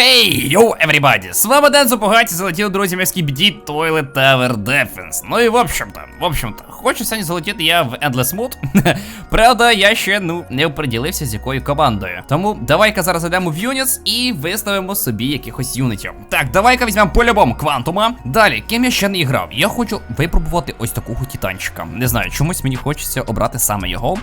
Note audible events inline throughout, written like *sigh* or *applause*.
Хей, йоу, everybody! З вами Дензо Погаті залетів, друзі, міський біді Toilet Tower Defense. Ну і в общем-то, в общем-то, хочу сьогодні залетіти я в Endless Mood. *laughs* Правда, я ще, ну, не оприділився з якою командою. Тому давай-ка зараз зайдемо в Units і виставимо собі якихось юнітів. Так, давай-ка візьмемо по-любому квантума. Далі, ким я ще не грав? Я хочу випробувати ось такого титанчика. Не знаю, чомусь мені хочеться обрати саме його.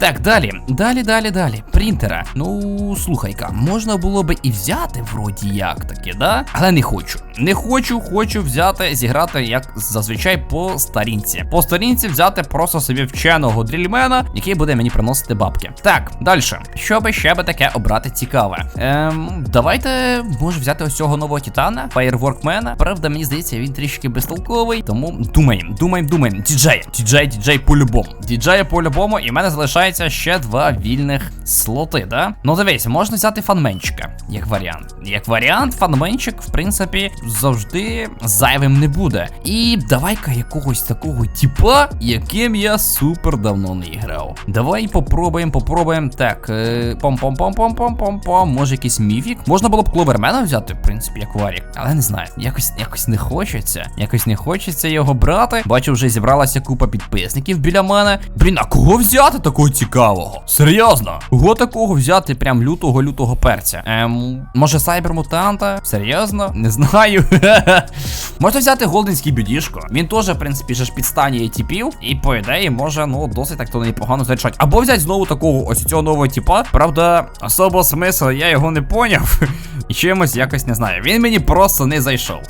Так, далі, далі, далі, далі. Принтера. Ну, слухай-ка, можна було би і взяти, вроді як таки, да? Але не хочу. Не хочу, хочу взяти, зіграти, як зазвичай, по старінці. По старінці взяти просто собі вченого дрільмена, який буде мені приносити бабки. Так, далі. Що би ще би таке обрати цікаве? Ем, давайте може взяти ось цього нового титана, фаєрворкмена. Правда, мені здається, він трішки безтолковий. Тому думаємо, думаємо, думаємо. Діджея, діджей, діджей по-любому. Діджея по-любому, і в мене залишається ще два вільних слоти, да? Ну дивись, можна взяти фанменчика, як варіант. Як варіант, фанменчик, в принципі, завжди зайвим не буде. І давай-ка якогось такого типа, яким я супер давно не грав. Давай попробуємо, попробуємо. Так, е, пом-пом-пом-пом-пом-пом-пом. Може якийсь міфік? Можна було б кловермена взяти, в принципі, як варік. Але не знаю, якось якось не хочеться. Якось не хочеться його брати. Бачу, вже зібралася купа підписників біля мене. Блін, а кого взяти такого цікавого? Серйозно? Кого такого взяти прям лютого лютого перця? Ем, може сайбермутанта? Серйозно? Не знаю. *laughs* Можна взяти голденський бідішко. Він теж, в принципі, ж підстанює типів. І по ідеї може, ну, досить так то непогано зарішати. Або взяти знову такого ось цього нового типа. Правда, особо смисл, я його не поняв. І чимось якось не знаю. Він мені просто не зайшов.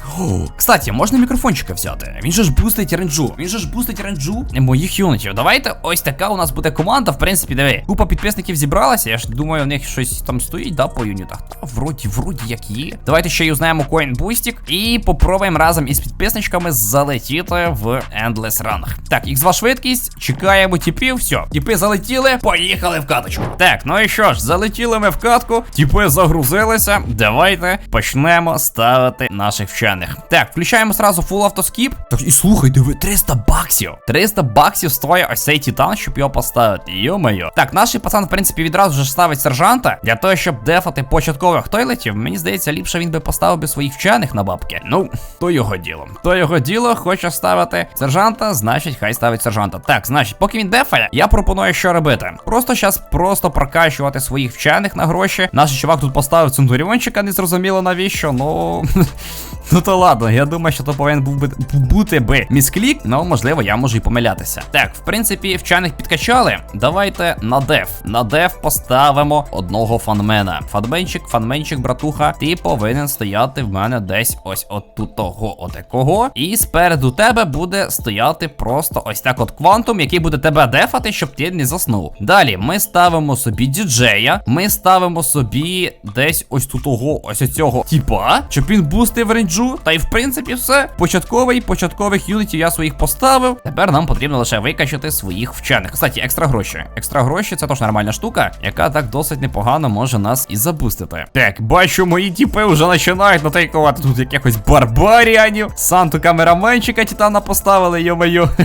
Кстати, можна мікрофончика взяти. Він же ж бустить ренджу. Він же ж бустить ренджу моїх юнітів. Давайте ось така у нас буде команда. В принципі, диви. Купа підписників зібралася. Я ж думаю, у них щось там стоїть, да, по юнітах. Та вроді, вроді як є. Давайте ще юзнаємо коін бустік і попробуємо разом із підписничками залетіти в Endless Run. Так, ікс швидкість, чекаємо тіпів, все. Тіпи залетіли, поїхали в каточку. Так, ну і що ж, залетіли ми в катку, тіпи загрузилися. Давайте почнемо ставити наших вчених. Так, включаємо сразу full автоскіп. Так, і слухайте, ви 300 баксів. 300 баксів стоїть ось цей титан, щоб його поставити. Йо-моє. Так, наш пацан, в принципі, відразу ж ставить сержанта для того, щоб дефати початкових тойлетів. Мені здається, ліпше він би поставив би своїх вчених на бабки. Ну, то його діло. То його діло, хоче ставити сержанта, значить, хай ставить сержанта. Так, значить, поки він дефає, я пропоную що робити. Просто зараз просто прокачувати своїх вчених на гроші. Наш чувак тут поставив центуріончика, не зрозуміло навіщо, ну. *laughs* Ну то ладно, я думаю, що то повинен був би бути би місклік, ну можливо, я можу і помилятися. Так, в принципі, вчених підкачали. Давайте на деф. На деф поставимо одного фанмена. Фанменчик, фанменчик, братуха, ти повинен стояти в мене десь ось от тут того отакого. І спереду тебе буде стояти просто ось так от квантум, який буде тебе дефати, щоб ти не заснув. Далі ми ставимо собі діджея. Ми ставимо собі десь ось тут того, ось цього типа, щоб він бустив рейнджу. Та й в принципі все. Початковий, початкових юнітів я своїх поставив. Тепер нам потрібно лише викачати своїх вчених. Кстати, екстра гроші. Екстра гроші це теж нормальна штука, яка так досить непогано може нас і забустити. Так, бачу, мої тіпи вже починають натейкувати тут якихось барбаріанів. Санту камераменчика Титана поставили, йо-моє. *laughs*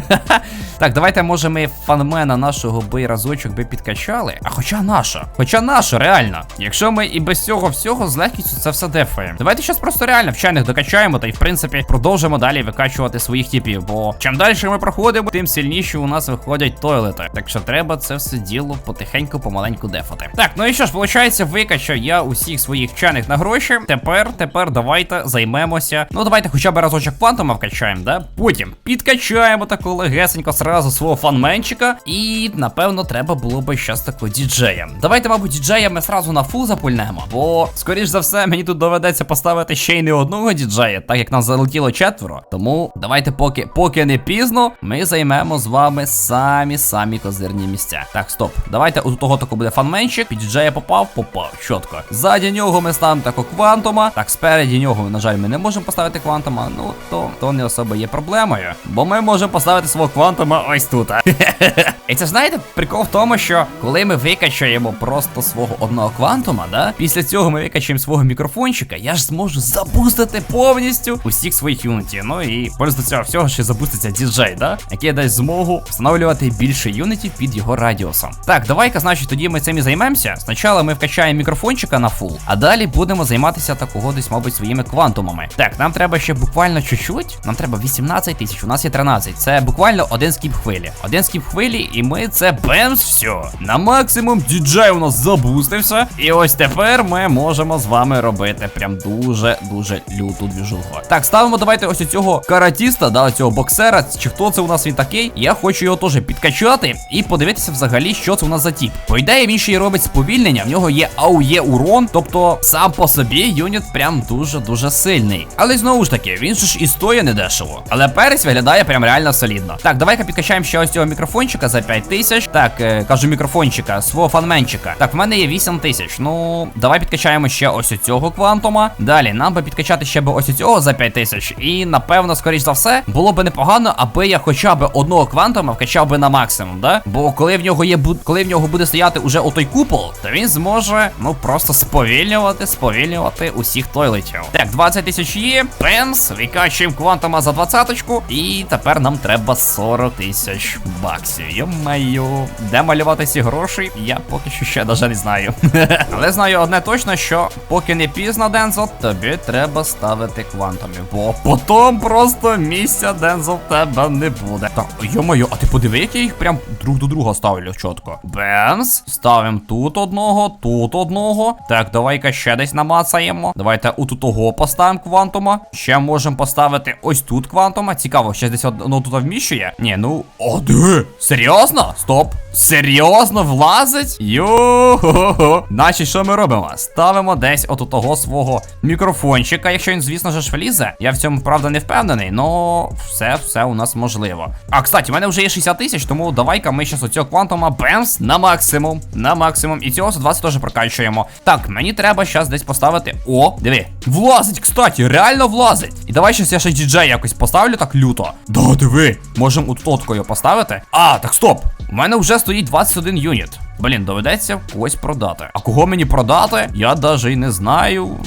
Так, давайте, може, ми фанмена нашого би разочок би підкачали. А хоча наша. Хоча наша, реально. Якщо ми і без цього всього з легкістю це все дефаємо. Давайте щас просто реально вчених докачаємо та й в принципі продовжимо далі викачувати своїх типів. Бо чим далі ми проходимо, тим сильніше у нас виходять тойлети. Так що треба це все діло потихеньку, помаленьку дефати. Так, ну і що ж, виходить, викачав я усіх своїх вчених на гроші. Тепер, тепер давайте займемося. Ну давайте хоча б разочок квантума вкачаємо, да? Потім підкачаємо таку легесенько сразу свого фанменчика. І напевно треба було би щас такого діджея. Давайте, мабуть, діджея ми сразу на фул запульнемо. Бо, скоріш за все, мені тут доведеться поставити ще й не одного діджея, так як нас залетіло четверо. Тому давайте, поки поки не пізно, ми займемо з вами самі самі козирні місця. Так, стоп. Давайте у того тако буде фанменчик. Під діджея попав, попав. Чітко. Ззаді нього ми ставимо тако квантума. Так, спереді нього, на жаль, ми не можемо поставити квантума. Ну, то, то не особо є проблемою. Бо ми можемо поставити свого квантума ось тут. *laughs* І це знаєте, прикол в тому, що коли ми викачаємо просто свого одного квантума, да, після цього ми викачаємо свого мікрофончика, я ж зможу запустити повністю усіх своїх юнітів. Ну і плюс до цього всього ще запуститься діджей, да? який дасть змогу встановлювати більше юнітів під його радіусом. Так, давай-ка, значить, тоді ми цим і займемося. Спочатку ми вкачаємо мікрофончика на фул, а далі будемо займатися такого десь, мабуть, своїми квантумами. Так, нам треба ще буквально чуть-чуть. Нам треба 18 тисяч, у нас є 13. Це буквально один скіп хвилі. Один скіп хвилі, і ми це бемс, все. На максимум діджей у нас забустився. І ось тепер ми можемо з вами робити прям дуже-дуже люту двіжуху. Так, ставимо давайте ось цього каратіста, да, цього боксера. Чи хто це у нас він такий? Я хочу його теж підкачати і подивитися взагалі, що це у нас за тіп. По ідеї, він ще й робить сповільнення, в нього є АУЄ урон, тобто сам по собі юніт прям дуже-дуже сильний. Але знову ж таки, він ж і стоїть недешево. Але перець виглядає прям реально солідно. Так, давай-ка підкачаємо ще ось цього мікрофончика за 5 тисяч. Так, е, кажу мікрофончика, свого фанменчика. Так, в мене є 8 тисяч. Ну, давай підкачаємо ще ось цього квантума. Далі, нам би підкачати ще би ось цього за 5 тисяч. І напевно, скоріш за все, було би непогано, аби я хоча б одного квантума вкачав би на максимум, да? Бо коли в нього є коли в нього буде стояти уже отой купол, то він зможе ну просто сповільнювати, сповільнювати усіх тойлетів. Так, 20 тисяч є. Пенс, викачуємо квантума за двадцяточку. І тепер нам треба 40 тисяч баксів. Йо-майо, де малювати ці гроші, я поки що ще навіть не знаю. *laughs* Але знаю одне точно, що поки не пізно, Дензо, тобі треба ставити квантумів. Бо потім просто місця Дензо в тебе не буде. Так, йо-моє, а ти подиви, як я їх прям друг до друга ставлю чітко. Бенс, ставимо тут одного, тут одного. Так, давай-ка ще десь намацаємо. Давайте у того поставимо квантума. Ще можемо поставити ось тут квантума. Цікаво, ще десь одно тут вміщує. Ні, ну. Де? Серйозно? Стоп. Серйозно влазить? Йо-хо-хо. Значить, що ми робимо? Ставимо десь от того свого мікрофончика, якщо він, звісно ж, влізе. Я в цьому, правда, не впевнений, но все, все у нас можливо. А, кстати, у мене вже є 60 тисяч, тому давай-ка ми щас оцього квантума бемс на максимум. На максимум. І цього 120 теж прокачуємо. Так, мені треба зараз десь поставити. О, диви. Влазить, кстати, реально влазить. І давай щас я ще діджей якось поставлю так люто. Да, диви. Можемо у тоткою поставити. А, так стоп. У мене вже стоїть 21 юніт. Блін, доведеться когось продати. А кого мені продати? Я навіть і не знаю.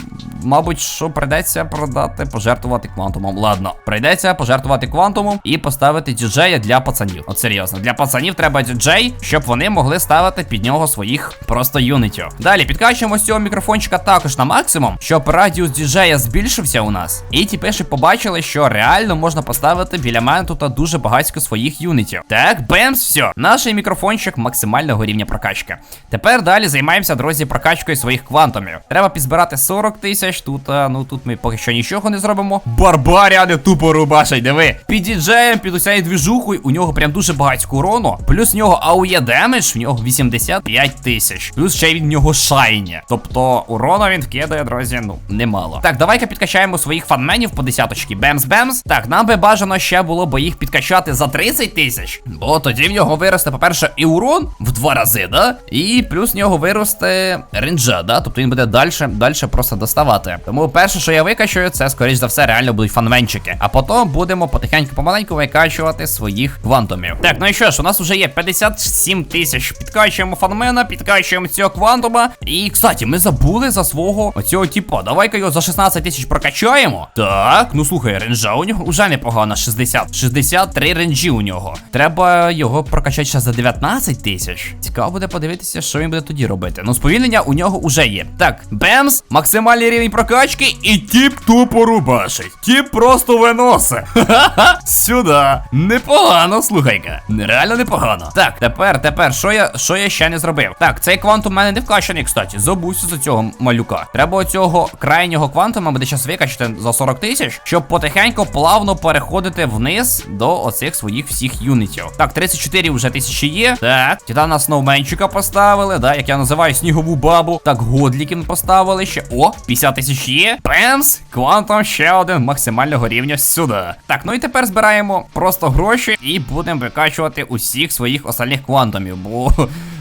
Мабуть, що прийдеться продати, пожертвувати квантумом. Ладно, прийдеться пожертвувати квантумом і поставити діджея для пацанів. От серйозно, для пацанів треба діджей, щоб вони могли ставити під нього своїх просто юнітів. Далі підкачуємо з цього мікрофончика також на максимум, щоб радіус діджея збільшився у нас. І тепер ще побачили, що реально можна поставити біля мене тут дуже багатько своїх юнітів. Так, бемс, все. Наш мікрофончик максимального рівня прокачки. Тепер далі займаємося, друзі, прокачкою своїх квантумів. Треба підзбирати 40 тисяч. Тут, а, ну тут ми поки що нічого не зробимо. Барбаріани тупо рубашать, диви. Під діджеєм, під усією двіжухою, у нього прям дуже багатько урону. Плюс в нього АУЄ демедж, в нього 85 тисяч. Плюс ще й від нього шайні. Тобто урону він вкидає, друзі, ну, немало. Так, давай-ка підкачаємо своїх фанменів по десяточки. Бемс-бемс. Так, нам би бажано ще було б їх підкачати за 30 тисяч. Бо тоді в нього виросте, по-перше, і урон в два рази, да? І плюс в нього виросте ренджа, да? Тобто він буде далі, далі просто доставати. Тому перше, що я викачую, це, скоріш за все, реально будуть фанменчики. А потім будемо потихеньку помаленьку викачувати своїх квантумів. Так, ну і що ж, у нас вже є 57 тисяч. Підкачуємо фанмена, підкачуємо цього квантума. І, кстати, ми забули за свого оцього типа. Давай-ка його за 16 тисяч прокачаємо. Так, ну слухай, ренджа у нього вже непогано. 60. 63 ренджі у нього. Треба його прокачати ще за 19 тисяч. Цікаво буде подивитися, що він буде тоді робити. Ну, сповільнення у нього вже є. Так, бемс, максимальний рівень прокачки, і тіп тупо рубашить. Тіп просто виносить. Ха-ха-ха. Сюди. Непогано, слухай-ка. Реально непогано. Так, тепер, тепер, що я що я ще не зробив? Так, цей квант у мене не вкачаний, кстати. Забувся за цього малюка. Треба оцього крайнього квантума буде зараз викачати за 40 тисяч, щоб потихеньку плавно переходити вниз до оцих своїх всіх юнітів. Так, 34 вже тисячі є. Так, титана сноуменчика поставили, да, як я називаю снігову бабу. Так, годліки ми поставили ще. О, 50 тисяч є. Пемс, квантом ще один максимального рівня сюди. Так, ну і тепер збираємо просто гроші і будемо викачувати усіх своїх остальних квантумів, бо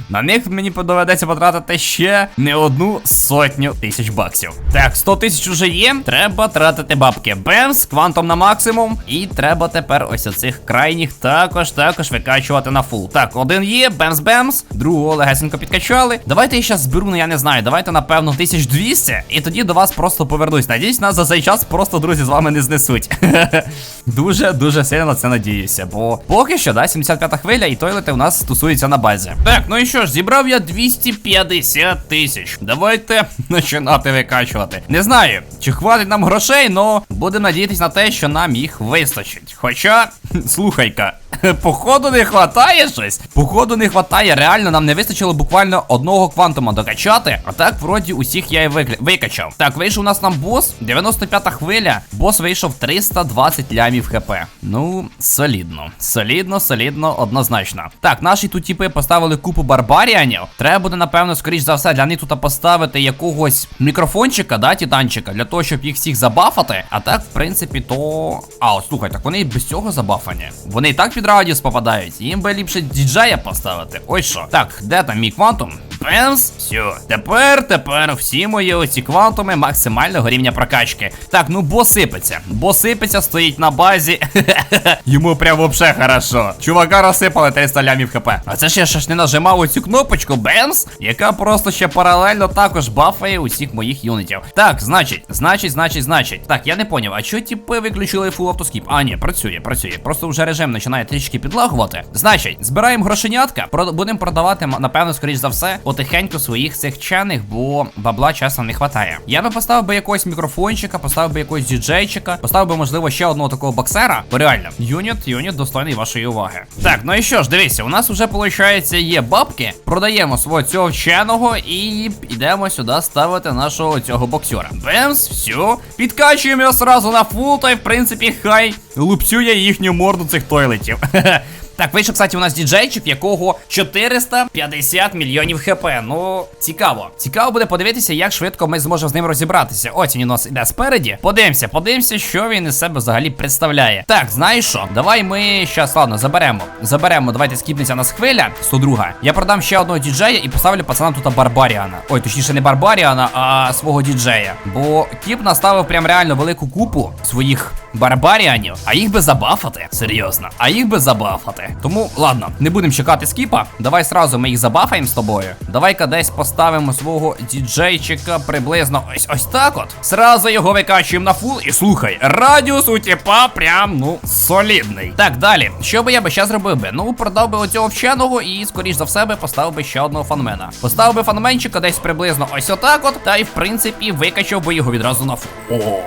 На них мені доведеться потратити ще не одну сотню тисяч баксів. Так, 100 тисяч уже є. Треба тратити бабки. Бемс, квантом на максимум. І треба тепер ось оцих крайніх також, також викачувати на фул. Так, один є, бемс-бемс, другого легесенько підкачали. Давайте я зараз зберу, ну я не знаю. Давайте, напевно, 1200, і тоді до вас просто повернусь. Надіюсь, нас за цей час просто друзі з вами не знесуть. *laughs* Дуже дуже сильно на це надіюся. Бо поки що, да, 75-та хвиля, і тойлети у нас стосуються на базі. Так, ну і що ж, зібрав я 250 тисяч. Давайте *laughs* починати викачувати. Не знаю, чи хватить нам грошей, але будемо надіятися на те, що нам їх вистачить. Хоча, *laughs* слухай-ка. *laughs* Походу не хватає щось. Походу не хватає. Реально нам не вистачило буквально одного квантума докачати. А так, вроді, усіх я і викля... викачав. Так, вийшов у нас нам бос. 95-та хвиля. Бос вийшов 320 лямів хп. Ну, солідно. Солідно, солідно, однозначно. Так, наші тут типи поставили купу барбаріанів. Треба буде, напевно, скоріш за все, для них тут поставити якогось мікрофончика, да, титанчика, для того, щоб їх всіх забафати. А так, в принципі, то. А, слухай, так вони без цього забафані. Вони і так під радіус попадають. Їм би ліпше діджея поставити. Ось що. Так, де там мій квантум? Бенс, все. Тепер, тепер всі мої оці квантуми максимального рівня прокачки. Так, ну бо сипеться. Бо сипеться, стоїть на базі. *laughs* Йому прям вообще хорошо. Чувака розсипали 300 лямів хп. А це ж я ще ж не нажимав оцю кнопочку Бемс, яка просто ще паралельно також бафає усіх моїх юнітів. Так, значить, значить, значить, значить. Так, я не поняв, а що типи виключили фул автоскіп? А, ні, працює, працює. Просто вже режим починає трішки підлагувати. Значить, збираємо грошенятка, про- будемо продавати, напевно, скоріш за все, потихеньку своїх цих чених, бо бабла часом не хватає. Я би поставив би якогось мікрофончика, поставив би якогось діджейчика, поставив би, можливо, ще одного такого боксера. Бо реально, юніт, юніт достойний вашої уваги. Так, ну і що ж, дивіться, у нас вже виходить є бабки. Продаємо свого цього вченого і йдемо сюди ставити нашого цього боксера. Бемс, все. Підкачуємо його сразу на фул, та й в принципі хай лупцює їхню морду цих тойлетів. *laughs* Так, вийшов, кстати, у нас діджейчик, якого 450 мільйонів хп. Ну, цікаво. Цікаво буде подивитися, як швидко ми зможемо з ним розібратися. Ось він у нас іде спереді. Подивимося, подивимося, що він із себе взагалі представляє. Так, знаєш що? Давай ми щас, ладно, заберемо. Заберемо, давайте скіпнеться нас хвиля. 102. Я продам ще одного діджея і поставлю пацанам тут Барбаріана. Ой, точніше, не Барбаріана, а свого діджея. Бо кіп наставив прям реально велику купу своїх барбаріанів, а їх би забафати. Серйозно, а їх би забафати. Тому, ладно, не будемо чекати скіпа. Давай сразу ми їх забафаємо з тобою. Давай-ка десь поставимо свого діджейчика приблизно ось ось так от. Сразу його викачуємо на фул і слухай, радіус у тіпа прям, ну, солідний. Так, далі. Що би я би ще зробив би? Ну, продав би оцього вченого і, скоріш за все, би поставив би ще одного фанмена. Поставив би фанменчика десь приблизно ось отак от, та й в принципі викачав би його відразу на фул. О,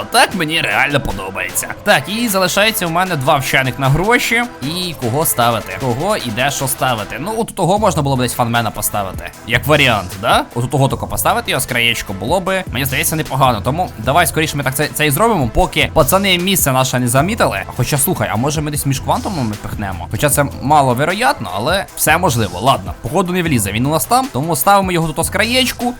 Отак мені реально подобається. Так, і залишається у мене два вчених на гроші. І кого ставити? Кого і де що ставити? Ну, от того можна було б десь фанмена поставити. Як варіант, да? От того тільки поставити його з було би, мені здається, непогано. Тому давай скоріше ми так це, це і зробимо, поки пацани місце наше не замітили. Хоча слухай, а може ми десь між квантумами пихнемо? Хоча це мало вероятно, але все можливо. Ладно, походу не влізе. Він у нас там, тому ставимо його тут з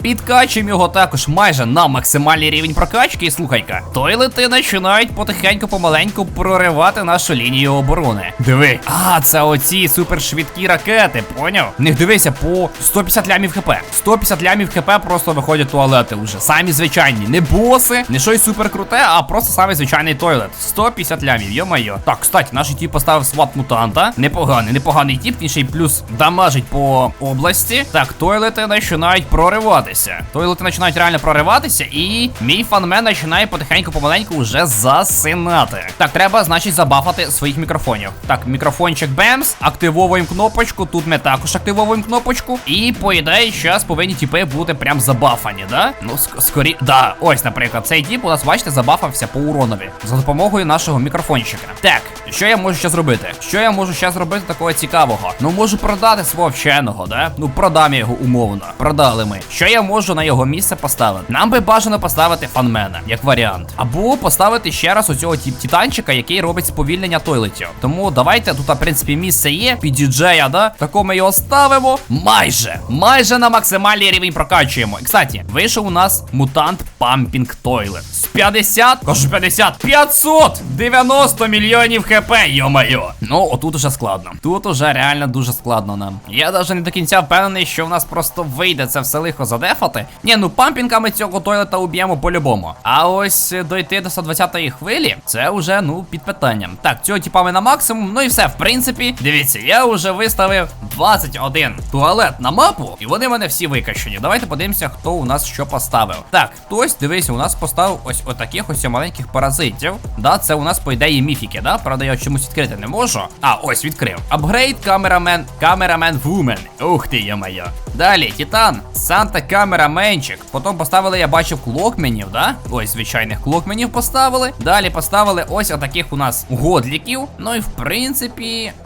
підкачуємо його також майже на максимальний рівень прокачки. І слухай-ка, тойлети починають потихеньку помаленьку проривати нашу лінію оборони. Диви, а це оці супершвидкі ракети, поняв? Них дивися по 150 лямів хп. 150 лямів хп просто виходять туалети вже. Самі звичайні, не боси, не щось супер круте, а просто самий звичайний тойлет. 150 лямів, йо-майо. Так, кстати, наш тіп поставив сват мутанта. Непоганий, непоганий тіп, він ще й плюс дамажить по області. Так, тойлети починають прориватися. Тойлети починають реально прориватися, і мій фанмен починає потихеньку помаленьку вже засинати. Так, треба, значить, забафати своїх мікрофонів. Так, мікрофончик Бемс, активовуємо кнопочку. Тут ми також активовуємо кнопочку. І по ідеї, зараз повинні тіпи бути прям забафані, да? Ну, ск- скорі. Да, ось, наприклад, цей тіп у нас, бачите, забафався по уронові за допомогою нашого мікрофончика. Так, що я можу ще зробити? Що я можу ще зробити такого цікавого? Ну, можу продати свого вченого, да? Ну, продам я його умовно. Продали ми. Що я можу на його місце поставити? Нам би бажано поставити фанмена, як варіант. Або поставити ще раз оцього ті- титанчика, який робить сповільнення тойлетів. Тому давайте тут, в принципі, місце є під діджея, да? Тако ми його ставимо. Майже, майже на максимальний рівень прокачуємо. І, кстати, вийшов у нас мутант Pumping Toilet. З 50, кажу 50, 590 мільйонів хп, йо-майо. Ну, отут уже складно. Тут уже реально дуже складно нам. Я навіть не до кінця впевнений, що в нас просто вийде це все лихо задефати. Ні, ну пампінками цього тойлета уб'ємо по-любому. А ось дойти до 120-ї хвилі, це вже, ну, під питанням. Так, цього типа ми на максимум. Ну і все, в принципі, дивіться, я вже виставив 21 туалет на мапу, і вони в мене всі викачені. Давайте подивимося, хто у нас що поставив. Так, хтось, дивись, у нас поставив ось отаких ось маленьких паразитів. Да, це у нас по ідеї міфіки, да? Правда, я чомусь відкрити не можу. А, ось відкрив. Апгрейд камерамен, камерамен вумен. Ух ти, я-моя. Далі, Титан, Санта камераменчик. Потім поставили, я бачив, клокменів, да? Ось звичайних клокменів поставили. Далі поставили ось отаких у нас годліків. Ну і в принципі,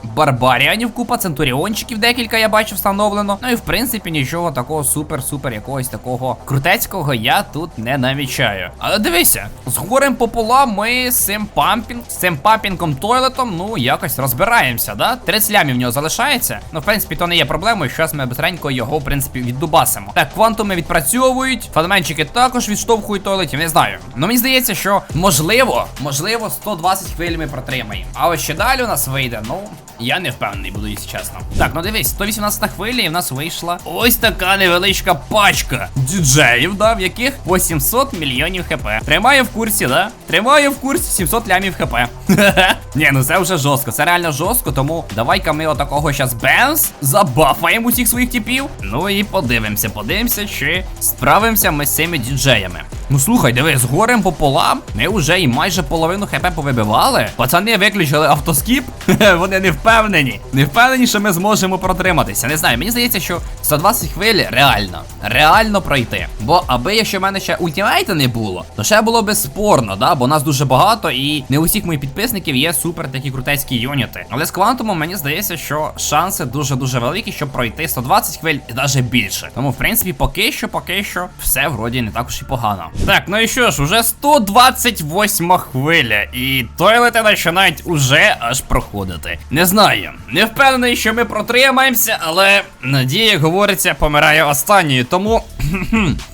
барбаріанів купа, центуріончиків декілька я бачу встановлено. Ну і в принципі нічого такого супер-супер якогось такого крутецького я тут не намічаю. Але дивися, з горем пополам ми з цим пампінг, з цим пампінгом тойлетом, ну якось розбираємося, да? 30 лямів в нього залишається. Ну, в принципі, то не є проблемою. Щас ми безренько його, в принципі, віддубасимо. Так, квантуми відпрацьовують, фанменчики також відштовхують тойлетів, не знаю. Ну мені здається, що можливо, можливо, 120 хвиль ми протримаємо. А ось ще далі у нас вийде, ну. Я не впевнений, буду якщо чесно. Так, ну дивись, 118 хвилі, і в нас вийшла ось така невеличка пачка діджеїв, да, в яких 800 мільйонів хп. Тримаю в курсі, да? Тримаю в курсі 700 лямів хп. *laughs* Ні, ну це вже жорстко, це реально жорстко, тому давай-ка ми отакого щас бенз забафаємо усіх своїх типів. Ну і подивимося, подивимося, чи справимося ми з цими діджеями. Ну слухай, диви, з горем пополам ми вже і майже половину хп повибивали. Пацани виключили автоскіп. *laughs* Вони не впевнені. Не впевнені, що ми зможемо протриматися. Не знаю, мені здається, що 120 хвилі реально. Реально пройти. Бо аби якщо в мене ще ультимейта не було, то ще було би спорно, да? Бо нас дуже багато, і не у всіх моїх підписників є супер такі крутецькі юніти. Але з квантумом мені здається, що шанси дуже-дуже великі, щоб пройти 120 хвиль і навіть більше. Тому, в принципі, поки що, поки що, все вроді не також і погано. Так, ну і що ж, уже 128 хвиля, і тойлети починають уже аж проходити. Не знаю, не впевнений, що ми протримаємося, але надія, говориться, помирає останньою. Тому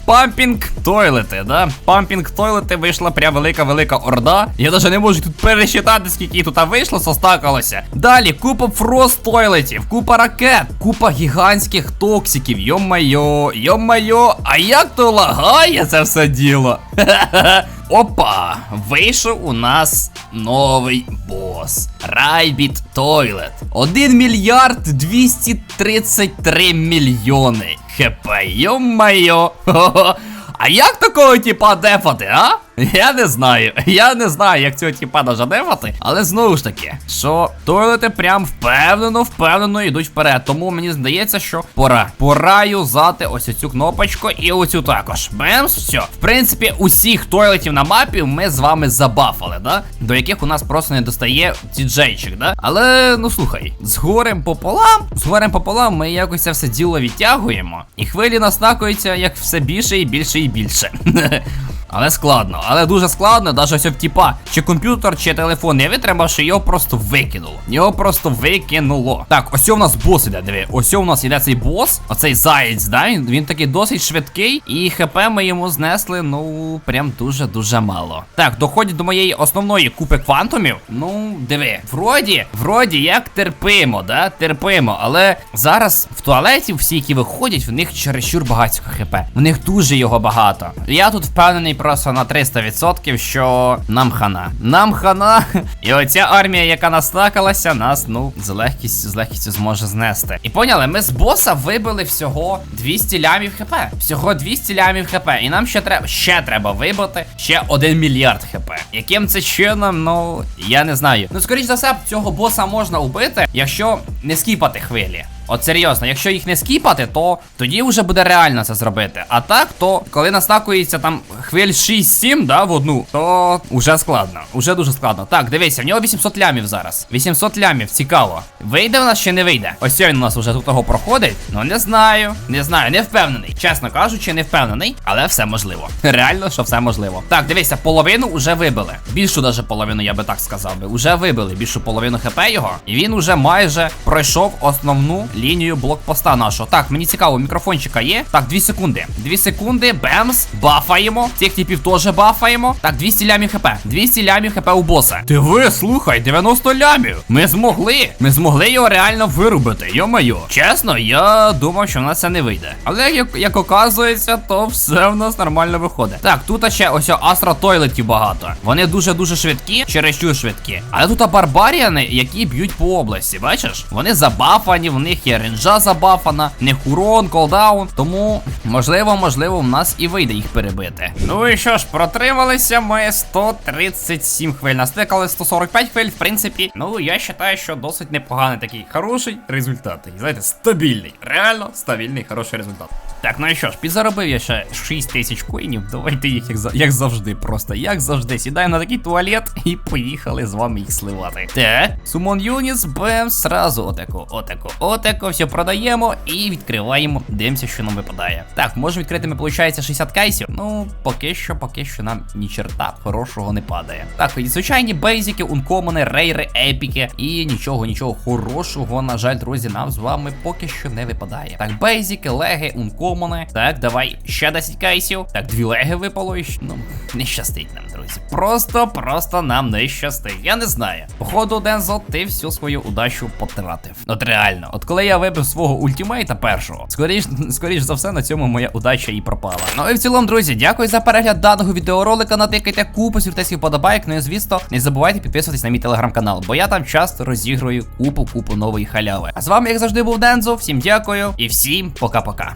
пампінг тойлети, да? Пампінг тойлети вийшла прям велика-велика орда. Я навіть не можу тут пересчитати, скільки тут вийшло, состакалося. Далі, купа фрост тойлетів, купа ракет, купа гігантських токсиків. Йо-майо, йо-майо, а як то лагає це все діло? *laughs* Опа! Вийшов у нас новий бос. Райбіт Тойлет. 1 мільярд 233 мільйони. ХП, йо-майо. *laughs* А як такого типа дефати, а? Я не знаю. Я не знаю, як цього типа даже дефати. Але знову ж таки, що тойлети прям впевнено, впевнено йдуть вперед. Тому мені здається, що пора. Пора юзати ось цю кнопочку і оцю також. Бемс, все. В принципі, усіх тойлетів на мапі ми з вами забафали, да? До яких у нас просто не достає діджейчик, да? Але ну слухай, з горем пополам, з горем пополам ми якось це все діло відтягуємо. І хвилі наснакуються як все більше і більше і більше. *laughs* Але складно, але дуже складно, навіть ось в тіпа, чи комп'ютер, чи телефон не витримавши, його просто викинуло. Його просто викинуло. Так, ось у нас бос іде, диви. Ось у нас іде цей бос, оцей заєць, да? Він, такий досить швидкий, і хп ми йому знесли, ну, прям дуже-дуже мало. Так, доходять до моєї основної купи квантумів. Ну, диви, вроді, вроді, як терпимо, да? Терпимо. Але зараз в туалеті всі, які виходять, в них чересчур багато хп. В них дуже його багато. Я тут впевнений просто на 300%, що нам хана. Нам хана. І оця армія, яка настакалася, нас, ну, з легкістю, з легкістю зможе знести. І поняли, ми з боса вибили всього 200 лямів хп. Всього 200 лямів хп. І нам ще треба ще треба вибити ще 1 мільярд хп. Яким це чином, ну, я не знаю. Ну, скоріш за все, цього боса можна убити, якщо не скіпати хвилі. От серйозно, якщо їх не скіпати, то тоді вже буде реально це зробити. А так, то коли настакується там хвиль 6-7, да, в одну, то вже складно. Уже дуже складно. Так, дивися, в нього 800 лямів зараз. 800 лямів, цікаво. Вийде в нас чи не вийде? Ось він у нас вже тут того проходить. Ну не знаю, не знаю, не впевнений. Чесно кажучи, не впевнений, але все можливо. *laughs* Реально, що все можливо. Так, дивися, половину вже вибили. Більшу даже половину, я би так сказав би. Уже вибили більшу половину хп його. І він уже майже пройшов основну лінію блокпоста нашого. Так, мені цікаво, мікрофончика є. Так, 2 секунди. 2 секунди, бемс, бафаємо. Цих типів теж бафаємо. Так, 200 лямів хп. 200 лямів хп у боса. Ти ви, слухай, 90 лямів. Ми змогли. Ми змогли його реально вирубити. Йо-моє. Чесно, я думав, що в нас це не вийде. Але як, як оказується, то все в нас нормально виходить. Так, тут ще ось Астра Тойлетів багато. Вони дуже-дуже швидкі, чересчур швидкі. Але тут барбаріани, які б'ють по області, бачиш? Вони забафані, в них є ренджа забафана, в них урон, колдаун. Тому, можливо, можливо, в нас і вийде їх перебити. Ну і що ж, протрималися ми 137 хвиль. Настикали 145 хвиль, в принципі. Ну, я вважаю, що досить непоганий такий хороший результат. Такий, знаєте, стабільний. Реально стабільний, хороший результат. Так, ну і що ж, підзаробив я ще 6 тисяч коїнів. Давайте їх як, як завжди, просто як завжди. Сідаємо на такий туалет і поїхали з вами їх сливати. Так, Сумон Юніс, бем, сразу отако, отако, отако, все продаємо і відкриваємо. Дивимося, що нам випадає. Так, може відкрити ми, виходить, 60 кейсів. Ну, поки що, поки що нам ні черта хорошого не падає. Так, і звичайні бейзики, ункомони, рейри, епіки. І нічого, нічого хорошого, на жаль, друзі, нам з вами поки що не випадає. Так, бейзики, леги, ункомони. Так, давай ще 10 кейсів. Так, дві леги випало і ну, не щастить нам, друзі. Просто, просто нам не щастить. Я не знаю. Походу, Дензо, ти всю свою удачу потратив. От реально, от коли я вибив свого ультимейта першого, скоріш, скоріш за все, на цьому моя удача і пропала. Ну і в цілому, друзі, дякую за перегляд даного відеоролика. Натикайте купу сюртесів подобайк. Ну і звісно, не забувайте підписуватись на мій телеграм-канал, бо я там часто розіграю купу купу нової халяви. А з вами, як завжди, був Дензо. Всім дякую і всім пока-пока.